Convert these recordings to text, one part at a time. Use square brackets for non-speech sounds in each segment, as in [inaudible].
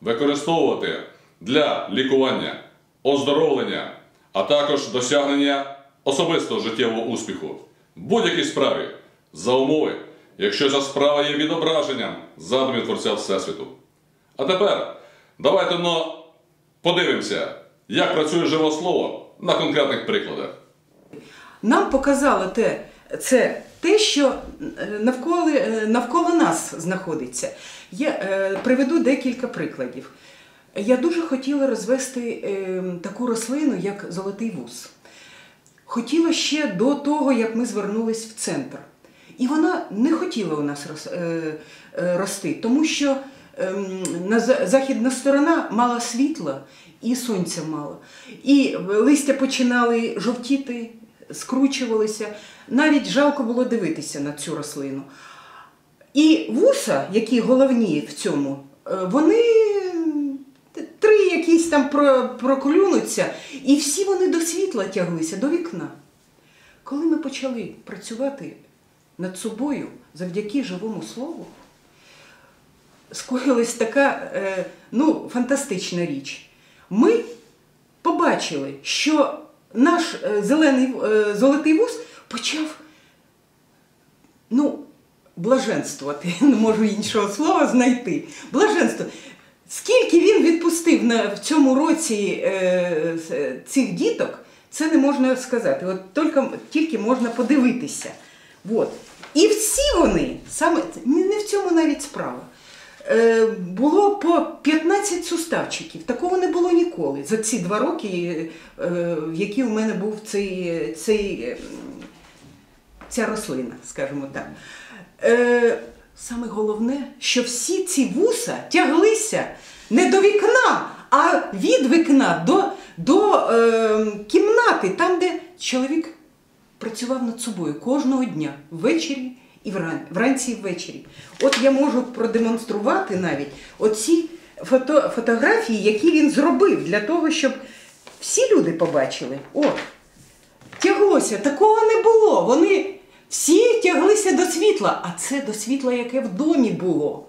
використовувати для лікування, оздоровлення, а також досягнення особистого життєвого успіху в будь-якій справі за умови, якщо ця справа є відображенням задумів Творця Всесвіту. А тепер давайте но подивимося, як працює живе слово на конкретних прикладах. Нам показало те, це те, що е, навколо, е, навколо нас знаходиться. Я е, приведу декілька прикладів. Я дуже хотіла розвести таку рослину, як золотий вуз. Хотіла ще до того, як ми звернулись в центр. І вона не хотіла у нас рос, рости, тому що ем, на за- західна сторона мала світла і сонця мало. І листя починали жовтіти, скручувалися. Навіть жалко було дивитися на цю рослину. І вуса, які головні в цьому, е, вони три якісь там про- проклюнуться, і всі вони до світла тяглися, до вікна. Коли ми почали працювати над собою завдяки живому слову, скоїлась така е, ну, фантастична річ. Ми побачили, що наш е, зелений е, золотий вуз почав ну, блаженствувати, [laughs] не можу іншого слова знайти. Блаженство. Скільки він відпустив на, в цьому році е, цих діток, це не можна сказати. От тільки, тільки можна подивитися. От. І всі вони, саме не в цьому навіть справа. Е, було по 15 суставчиків. Такого не було ніколи за ці два роки, е, які у мене був цей, цей, е, ця рослина, скажімо так. Саме головне, що всі ці вуса тяглися не до вікна, а від вікна до, до е, кімнати, там, де чоловік працював над собою кожного дня, ввечері і вран- вранці і ввечері. От я можу продемонструвати навіть оці фото, фотографії, які він зробив для того, щоб всі люди побачили. От, тяглося, такого не було. Вони всі тяглися до світла, а це до світла, яке в домі було,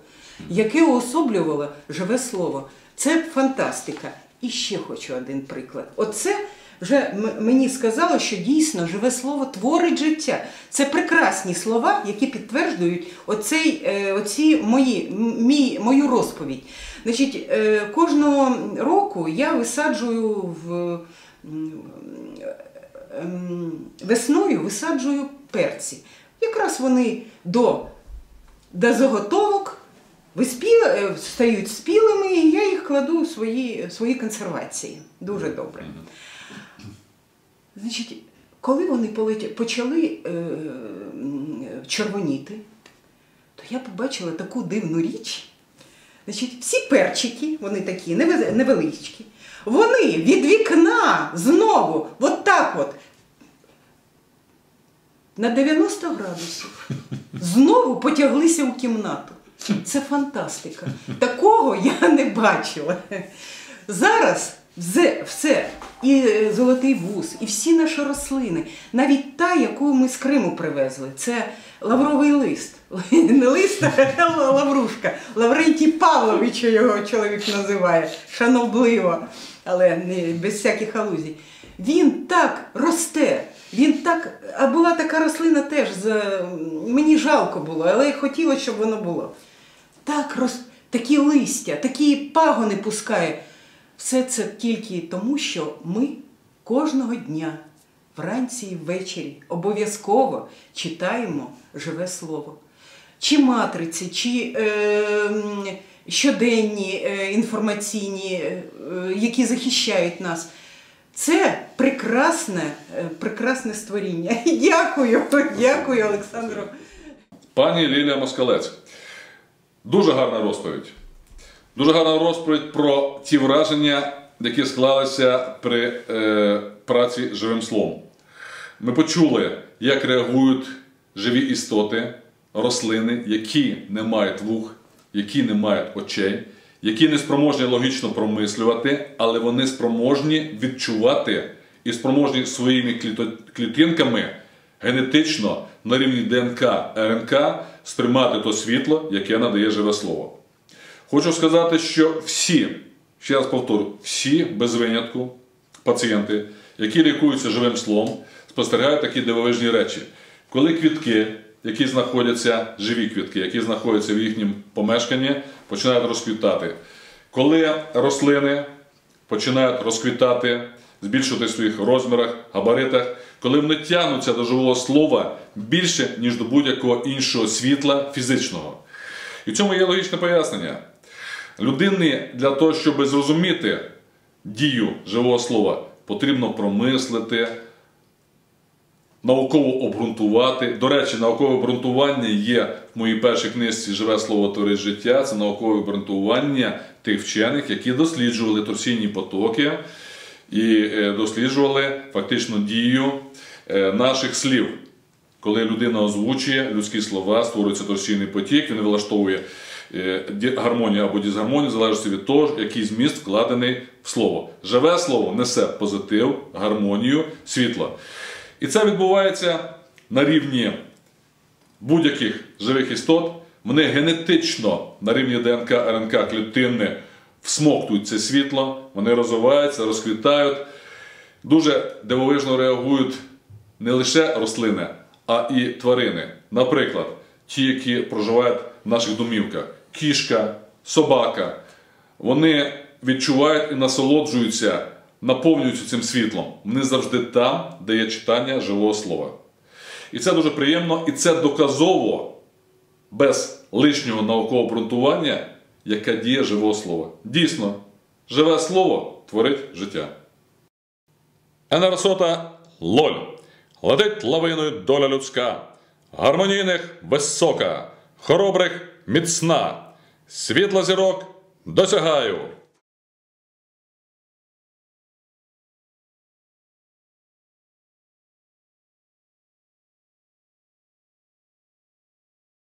яке уособлювало живе слово. Це фантастика. І ще хочу один приклад. Оце вже мені сказало, що дійсно живе слово творить життя. Це прекрасні слова, які підтверджують оцей, е, оці мої, мій, мою розповідь. Значить, е, кожного року я висаджую в ем, весною висаджую перці. Якраз вони до, до заготовок виспіли, е, стають спілими, і я їх кладу у свої, в свої консервації. Дуже добре. Значить, коли вони почали е, червоніти, то я побачила таку дивну річ. Значить, всі перчики, вони такі невеличкі, вони від вікна знову, от так от, на 90 градусів, знову потяглися у кімнату. Це фантастика. Такого я не бачила. Зараз все, і е, золотий вуз, і всі наші рослини, навіть та, яку ми з Криму привезли, це лавровий лист. [laughs] Не лист, а лаврушка. Лаврентій Павлович його чоловік називає, шанобливо, але не без всяких алузій. Він так росте. Він так, а була така рослина теж, мені жалко було, але я хотіла, щоб воно було. Так, роз, такі листя, такі пагони пускає. Все це тільки тому, що ми кожного дня, вранці і ввечері, обов'язково читаємо живе слово. Чи матриці, чи е, щоденні е, інформаційні, е, які захищають нас. Це прекрасне, е, прекрасне створіння. [laughs] Дякую, дякую, Олександру. Пані Лілія Москалець. Дуже гарна розповідь. Дуже гарна розповідь про ті враження, які склалися при е, праці живим словом. Ми почули, як реагують живі істоти, рослини, які не мають вух, які не мають очей, які не спроможні логічно промислювати, але вони спроможні відчувати і спроможні своїми клітинками генетично на рівні ДНК РНК сприймати то світло, яке надає живе слово. Хочу сказати, що всі, ще раз повторю, всі без винятку пацієнти, які лікуються живим словом, спостерігають такі дивовижні речі. Коли квітки, які знаходяться, живі квітки, які знаходяться в їхньому помешканні, починають розквітати. Коли рослини починають розквітати, збільшувати в своїх розмірах, габаритах, коли вони тягнуться до живого слова більше, ніж до будь-якого іншого світла фізичного. І в цьому є логічне пояснення. Людині для того, щоб зрозуміти дію живого слова, потрібно промислити, науково обґрунтувати. До речі, наукове обґрунтування є в моїй першій книжці Живе слово творить життя. Це наукове обґрунтування тих вчених, які досліджували торсійні потоки і е, досліджували фактично дію е, наших слів. Коли людина озвучує людські слова, створюється торсійний потік, він влаштовує е, гармонію або дисгармонію, в залежності від того, який зміст вкладений в слово. Живе слово несе позитив, гармонію, світло. І це відбувається на рівні будь-яких живих істот. Вони генетично на рівні ДНК, РНК клітини всмоктують це світло, вони розвиваються, розквітають, дуже дивовижно реагують не лише рослини, а і тварини. Наприклад, ті, які проживають в наших домівках, кішка, собака, вони відчувають і насолоджуються, наповнюються цим світлом. Вони завжди там, де є читання живого слова. І це дуже приємно, і це доказово, без лишнього наукового обґрунтування, яка діє живого слова. Дійсно, живе слово творить життя. Енерсота Лоль. Летить лавиною доля людська, гармонійних висока, хоробрих міцна, світла зірок досягаю.